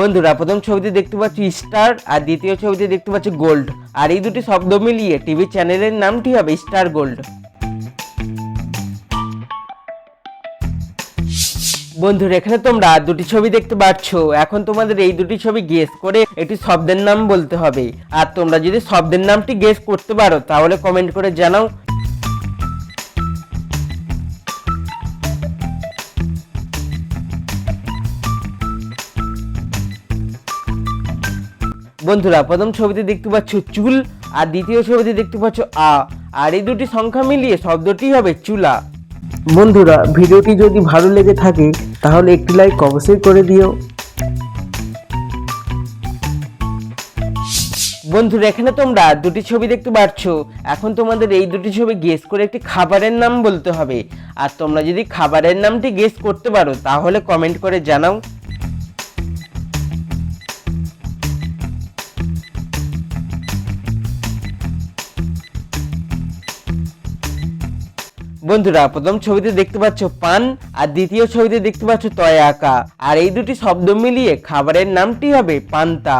বন্ধুরা, প্রথম ছবিতে দেখতে পাচ্ছ স্টার, আর দ্বিতীয় ছবিতে দেখতে পাচ্ছ গোল্ড। আর এই দুটি শব্দ মিলিয়ে টিভি চ্যানেলের নামটি হবে স্টার গোল্ড। বন্ধুরা, এখানে তোমরা দুটি ছবি দেখতে পাচ্ছ। এখন তোমাদের এই দুটি ছবি গেস করে একটি শব্দের নাম বলতে হবে। আর তোমরা যদি শব্দের নামটি গেস করতে পারো, তাহলে কমেন্ট করে জানাও বন্ধুরা প্রথম ছবিতে দেখতে পাচ্ছ চুল আর দ্বিতীয় ছবিতে দেখতে পাচ্ছ আ আর এই দুটি সংখ্যা মিলিয়ে শব্দটি হবে চুলা। বন্ধুরা ভিডিওটি যদি ভালো লেগে থাকে তাহলে একটি লাইক অবশ্যই করে দিও। বন্ধুরা এখানে তোমরা দুটি ছবি দেখতে পাচ্ছ। এখন তোমাদের এই দুটি ছবি গেস করে একটি খাবারের নাম বলতে হবে। আর তোমরা যদি খাবারের নামটি গেস করতে পারো তাহলে কমেন্ট করে জানাও। বন্ধুরা, প্রথম ছবিতে দেখতে পাচ্ছ পান, আর দ্বিতীয় ছবিতে দেখতে পাচ্ছ তয় আঁকা আর এই দুটি শব্দ মিলিয়ে খাবারের নামটি হবে পান্তা।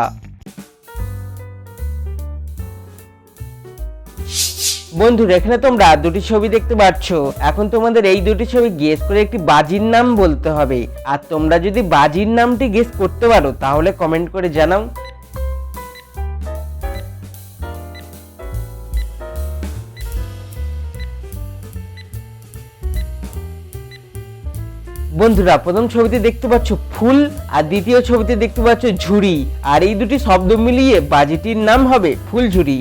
বন্ধুরা, এখানে তোমরা দুটি ছবি দেখতে পাচ্ছ। এখন তোমাদের এই দুটি ছবি গেস করে একটি বাজির নাম বলতে হবে। আর তোমরা যদি বাজির নামটি গেস করতে পারো, তাহলে কমেন্ট করে জানাও। বন্ধুরা, প্রথম ছবিতে দেখতে পাচ্ছ ফুল, আর দ্বিতীয় ছবিতে দেখতে পাচ্ছ ঝুড়ি। আর এই দুটি শব্দ মিলিয়ে বাজিটির নাম হবে ফুলঝুরি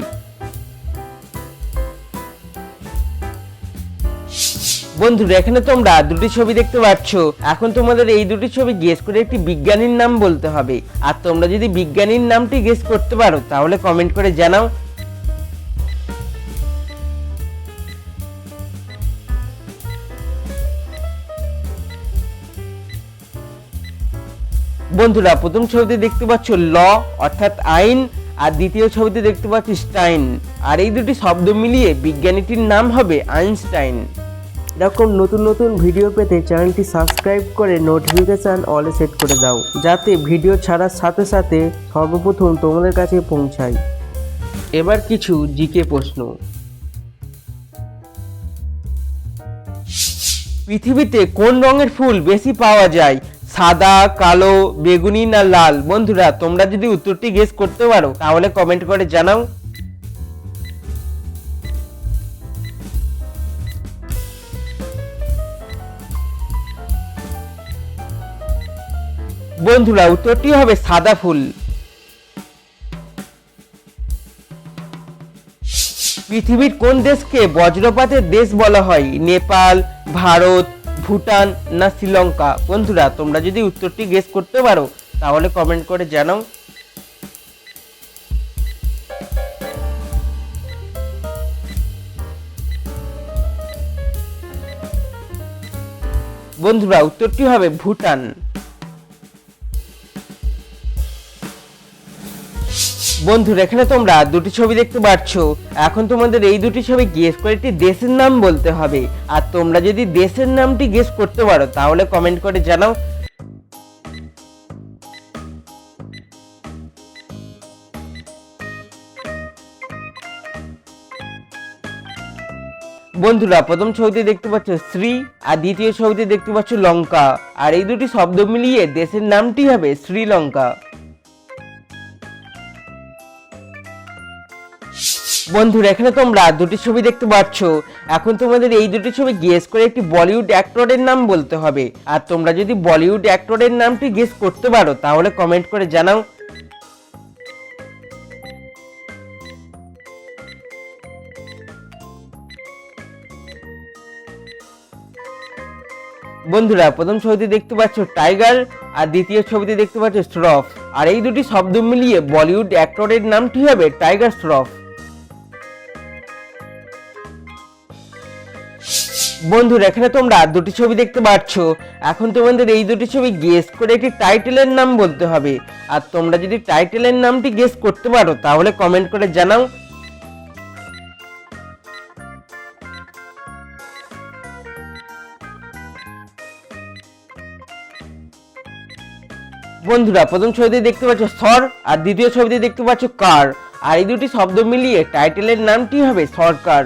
বন্ধুরা, এখানে তোমরা দুটি ছবি দেখতে পাচ্ছ। এখন তোমাদের এই দুটি ছবি গেস করে একটি বিজ্ঞানীর নাম বলতে হবে। আর তোমরা যদি বিজ্ঞানীর নামটি গেস করতে পারো, তাহলে কমেন্ট করে জানাও বন্ধুরা প্রথম ছবিতে দেখতে পাচ্ছ ল অর্থাৎ আইন আর দ্বিতীয় ছবিতে দেখতে পাচ্ছ স্টাইন। আর এই দুটি শব্দ মিলিয়ে বিজ্ঞানীটির নাম হবে আইনস্টাইন। এরকম নতুন নতুন ভিডিও পেতে চ্যানেলটি সাবস্ক্রাইব করে নোটিফিকেশান অলে সেট করে দাও যাতে ভিডিও ছাড়ার সাথে সাথে সর্বপ্রথম তোমাদের কাছে পৌঁছায়। এবার কিছু জিকে প্রশ্ন। পৃথিবীতে কোন রঙের ফুল বেশি পাওয়া যায়? সাদা, কালো, বেগুনি না লাল? বন্ধুরা, তোমরা যদি উত্তরটি গেস করতে পারো, তাহলে কমেন্ট করে জানাও। বন্ধুরা, উত্তরটি হবে সাদা ফুল। পৃথিবীর কোন দেশকে বজ্রপাতের দেশ বলা হয়? নেপাল, ভারত ভুটান না শ্রীলঙ্কা? বন্ধুরা, তোমরা যদি উত্তরটি গেস করতে পারো, তাহলে কমেন্ট করে জানাও। বন্ধুরা, উত্তরটি হবে ভুটান। বন্ধুরা এখানে তোমরা দুটি ছবি দেখতে পাচ্ছ এখন তোমাদের এই দুটি ছবি গেস করে একটি দেশের নাম বলতে হবে। আর তোমরা যদি দেশের নামটি গেস করতে পারো, তাহলে কমেন্ট করে জানাও। বন্ধুরা, প্রথম ছবিতে দেখতে পাচ্ছ শ্রী, আর দ্বিতীয় ছবিতে দেখতে পাচ্ছ লঙ্কা। আর এই দুটি শব্দ মিলিয়ে দেশের নামটি হবে শ্রীলঙ্কা। বন্ধুরা, এখানে তোমরা দুটি ছবি দেখতে পাচ্ছ। এখন তোমাদের এই দুটি ছবি গেস করে একটি বলিউড অ্যাক্টরের নাম বলতে হবে। আর তোমরা যদি বলিউড অ্যাক্টরের নামটি গেস করতে পারো, তাহলে কমেন্ট করে জানাও। বন্ধুরা, প্রথম ছবিতে দেখতে পাচ্ছ টাইগার আর দ্বিতীয় ছবিতে দেখতে পাচ্ছ শ্রফ আর এই দুটি শব্দ মিলিয়ে বলিউড অ্যাক্টরের নামটি হবে টাইগার শ্রফ বন্ধুরা, এখানে তোমরা দুটি ছবি দেখতে পাচ্ছ এখন তোমাদের এই দুটি ছবি গেস করে একটি টাইটেলের নাম বলতে হবে। আর তোমরা যদি টাইটেলের নামটি গেস করতে পারো, তাহলে কমেন্ট করে জানাও। বন্ধুরা, প্রথম ছবিতে দেখতে পাচ্ছ সর আর দ্বিতীয় ছবিতে দেখতে পাচ্ছ কার। আর এই দুটি শব্দ মিলিয়ে টাইটেলের নামটি হবে সরকার।